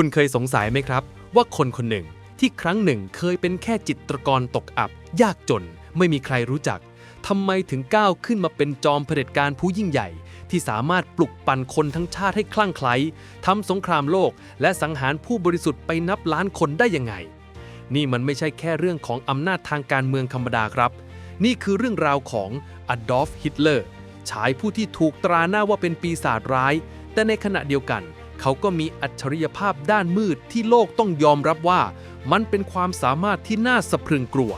คุณเคยสงสัยไหมครับ ว่าคนคนหนึ่งที่ครั้งหนึ่งเคยเป็นแค่จิตรกรตกอับ ยากจน ไม่มีใครรู้จักทำไมถึงก้าวขึ้นมาเป็นจอมเผด็จการผู้ยิ่งใหญ่ ที่สามารถปลุกปั่นคนทั้งชาติให้คลั่งไคล้ทำสงครามโลก และสังหารผู้บริสุทธิ์ไปนับล้านคนได้ยังไง นี่มันไม่ใช่แค่เรื่องของอำนาจทางการเมืองธรรมดาครับ นี่คือเรื่องราวของอดอล์ฟฮิตเลอร์ชายผู้ที่ถูกตราหน้าว่าเป็นปีศาจร้าย แต่ในขณะเดียวกัน เขาก็มีอัจฉริยภาพด้านมืดที่โลกต้องยอมรับว่า มันเป็นความสามารถที่น่าสะพรึงกลัว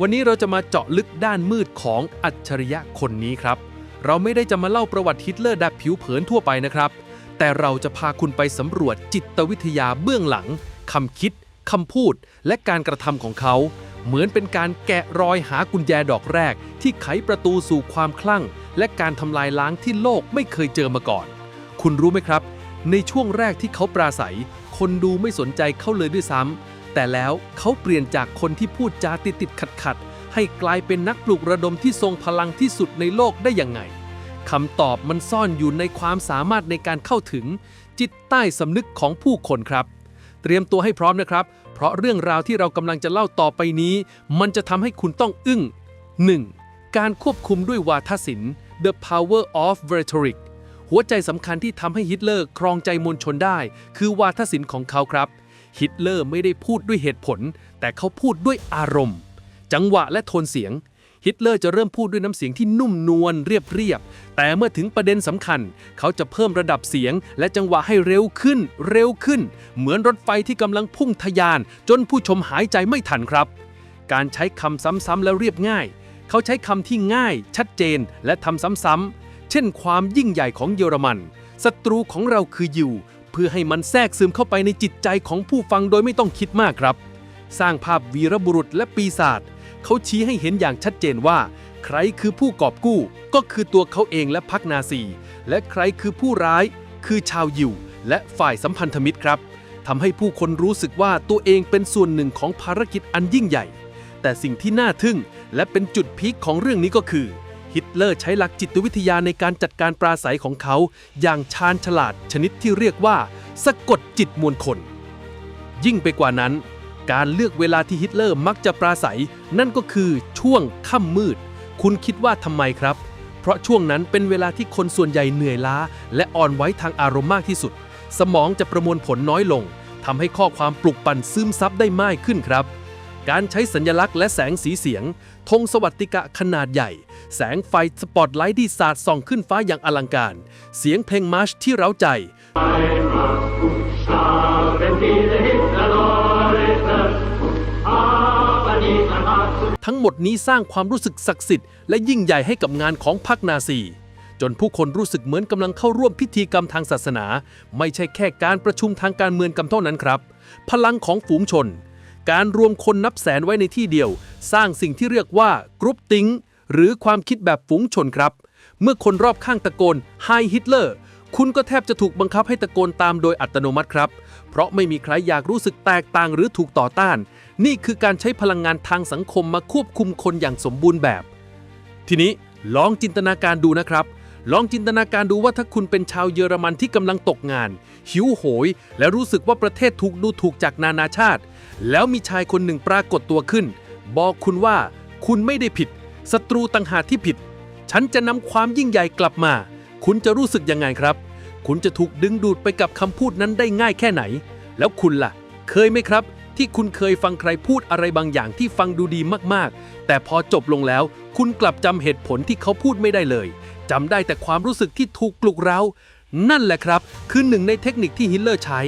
วันนี้เราจะมาเจาะลึกด้านมืดของอัจฉริยะคนนี้ครับ เราไม่ได้จะมาเล่าประวัติฮิตเลอร์แบบผิวเผินทั่วไปนะครับ แต่เราจะพาคุณไปสำรวจจิตวิทยาเบื้องหลังคำคิดคำพูด และการกระทำของเขา เหมือนเป็นการแกะรอยหากุญแจดอกแรก ที่ไขประตูสู่ความคลั่ง และการทำลายล้างที่โลกไม่เคยเจอมาก่อน คุณรู้ไหมครับ ในช่วงแรกที่เขาปราศัย คนดูไม่สนใจเขาเลยด้วยซ้ำ แต่แล้วเขาเปลี่ยนจากคนที่พูดจาติดติดขัดขัดให้กลายเป็นนักปลุกระดมที่ทรงพลังที่สุดในโลกได้อยังไงคำตอบมันซ่อนอยู่ในความสามารถในการเข้าถึง จิตใต้สำนึกของผู้คนครับ เตรียมตัวให้พร้อมนะครับ เพราะเรื่องราวที่เรากำลังจะเล่าต่อไปนี้ มันจะทำให้คุณต้องอึ้ง 1. การควบคุมด้วยวาทศิลป์ The Power of Rhetoric หัวใจสำคัญที่ทำให้ฮิตเลอร์ครองใจมวลชนได้ คือวาทศิลป์ของเขาครับ ฮิตเลอร์ไม่ได้พูดด้วยเหตุผล แต่เขาพูดด้วยอารมณ์ จังหวะและโทนเสียง ฮิตเลอร์จะเริ่มพูดด้วยน้ำเสียงที่นุ่มนวลเรียบๆแต่เมื่อถึงประเด็นสำคัญ เขาจะเพิ่มระดับเสียง และจังหวะให้เร็วขึ้น เร็วขึ้น เหมือนรถไฟที่กำลังพุ่งทะยาน จนผู้ชมหายใจไม่ทันครับ การใช้คำซ้ำๆและเรียบง่าย เขาใช้คำที่ง่าย ชัดเจนและทำซ้ำๆ เช่นความยิ่งใหญ่ของเยอรมันศัตรูของเราคือยิว เพื่อให้มันแทรกซึมเข้าไปในจิตใจของผู้ฟังโดยไม่ต้องคิดมากครับ สร้างภาพวีรบุรุษและปีศาจเขาชี้ให้เห็นอย่างชัดเจนว่า ใครคือผู้กอบกู้ ก็คือตัวเขาเองและพรรคนาซี และใครคือผู้ร้าย คือชาวยิว และฝ่ายสัมพันธมิตรครับทำให้ผู้คนรู้สึกว่าตัวเองเป็นส่วนหนึ่งของภารกิจอันยิ่งใหญ่ แต่สิ่งที่น่าทึ่งและเป็นจุดพีคของเรื่องนี้ก็คือ ฮิตเลอร์ใช้หลักจิตวิทยาในการจัดการปราศัยของเขา อย่างชาญฉลาดชนิดที่เรียกว่า สะกดจิตมวลคน ยิ่งไปกว่านั้น การเลือกเวลาที่ฮิตเลอร์มักจะปราศัย นั่นก็คือช่วงค่ำมืด คุณคิดว่าทำไมครับ เพราะช่วงนั้นเป็นเวลาที่คนส่วนใหญ่เหนื่อยล้า และอ่อนไหวทางอารมณ์มากที่สุด สมองจะประมวลผลน้อยลงทำให้ข้อความปลุกปั่นซึมซับได้มากขึ้นครับ การใช้สัญลักษณ์และแสงสีเสียง ธงสวัสดิกะขนาดใหญ่ แสงไฟสปอตไลท์ที่สาดส่องขึ้นฟ้าอย่างอลังการ เสียงเพลงมาร์ชที่เร้าใจ ทั้งหมดนี้สร้างความรู้สึกศักดิ์สิทธิ์และยิ่งใหญ่ให้กับงานของพรรคนาซี จนผู้คนรู้สึกเหมือนกำลังเข้าร่วมพิธีกรรมทางศาสนา ไม่ใช่แค่การประชุมทางการเมืองกันเท่านั้นครับ พลังของฝูงชน การรวมคนนับแสนไว้ในที่เดียว สร้างสิ่งที่เรียกว่ากรุ๊ปติงหรือความคิดแบบฝูงชนครับ เมื่อคนรอบข้างตะโกนไฮฮิตเลอร์คุณก็แทบจะถูกบังคับให้ตะโกนตามโดยอัตโนมัติครับ เพราะไม่มีใครอยากรู้สึกแตกต่างหรือถูกต่อต้าน นี่คือการใช้พลังงานทางสังคมมาควบคุมคนอย่างสมบูรณ์แบบ ทีนี้ลองจินตนาการดูนะครับ ลองจินตนาการดูว่าถ้าคุณเป็นชาวเยอรมันที่กำลังตกงาน หิวโหย และรู้สึกว่าประเทศถูกดูถูกจากนานาชาติ แล้วมีชายคนหนึ่งปรากฏตัวขึ้น บอกคุณว่าคุณไม่ได้ผิดศัตรูต่างหากที่ผิด ฉันจะนำความยิ่งใหญ่กลับมา คุณจะรู้สึกยังไงครับ คุณจะถูกดึงดูดไปกับคำพูดนั้นได้ง่ายแค่ไหน แล้วคุณล่ะ เคยไหมครับ ที่คุณเคยฟังใครพูดอะไรบางอย่างที่ฟังดูดีมากๆ แต่พอจบลงแล้ว คุณกลับจำเหตุผลที่เขาพูดไม่ได้เลย จำได้แต่ความรู้สึกที่ถูกปลุกเร้า นั่นแหละครับ คือหนึ่งในเทคนิคที่ฮิตเลอร์ใช้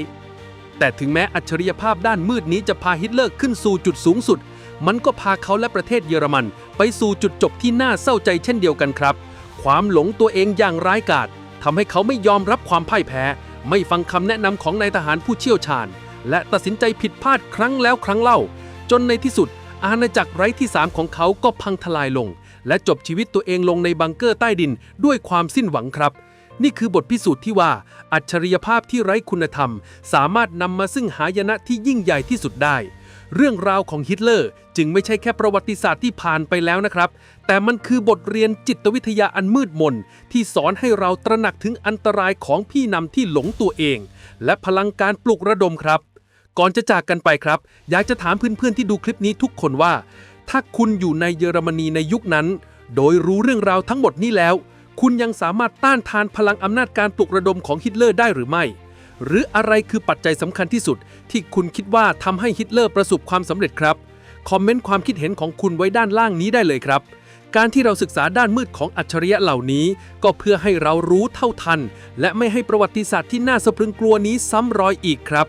แต่ถึงแม้อัจฉริยภาพด้านมืดนี้จะพาฮิตเลอร์ขึ้นสู่จุดสูงสุด มันก็พาเขาและประเทศเยอรมัน ไปสู่จุดจบที่น่าเศร้าใจเช่นเดียวกันครับ ความหลงตัวเองอย่างร้ายกาจทำให้เขาไม่ยอมรับความพ่ายแพ้ ไม่ฟังคำแนะนำของนายทหารผู้เชี่ยวชาญ และตัดสินใจผิดพลาดครั้งแล้วครั้งเล่า จนในที่สุดอาณาจักรไร้ที่สามของเขาก็พังทลายลง และจบชีวิตตัวเองลงในบังเกอร์ใต้ดินด้วยความสิ้นหวังครับ นี่คือบทพิสูจน์ที่ว่า อัจฉริยภาพที่ไร้คุณธรรม สามารถนำมาซึ่งหายนะที่ยิ่งใหญ่ที่สุดได้ เรื่องราวของฮิตเลอร์จึงไม่ใช่แค่ประวัติศาสตร์ที่ผ่านไปแล้วนะครับ แต่มันคือบทเรียนจิตวิทยาอันมืดมน ที่สอนให้เราตระหนักถึงอันตรายของพี่นำที่หลงตัวเอง และพลังการปลุกระดมครับ ก่อนจะจากกันไปครับ อยากจะถามเพื่อนๆที่ดูคลิปนี้ทุกคนว่า ถ้าคุณอยู่ในเยอรมนีในยุคนั้น โดยรู้เรื่องราวทั้งหมดนี้แล้ว คุณยังสามารถต้านทานพลังอำนาจการปลุกระดมของฮิตเลอร์ได้หรือไม่ หรืออะไรคือปัจจัยสำคัญที่สุด ที่คุณคิดว่าทำให้ฮิตเลอร์ประสบความสำเร็จครับ คอมเมนต์ความคิดเห็นของคุณไว้ด้านล่างนี้ได้เลยครับการที่เราศึกษาด้านมืดของอัจฉริยะเหล่านี้ ก็เพื่อให้เรารู้เท่าทัน และไม่ให้ประวัติศาสตร์ที่น่าสะพรึงกลัวนี้ซ้ำรอยอีกครับ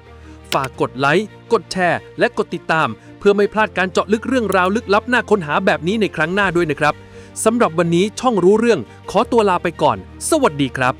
ฝากกดไลค์ กดแชร์ และกดติดตาม เพื่อไม่พลาดการเจาะลึกเรื่องราวลึกลับน่าค้นหาแบบนี้ในครั้งหน้าด้วยนะครับสำหรับวันนี้ช่องรู้เรื่องขอตัวลาไปก่อน สวัสดีครับ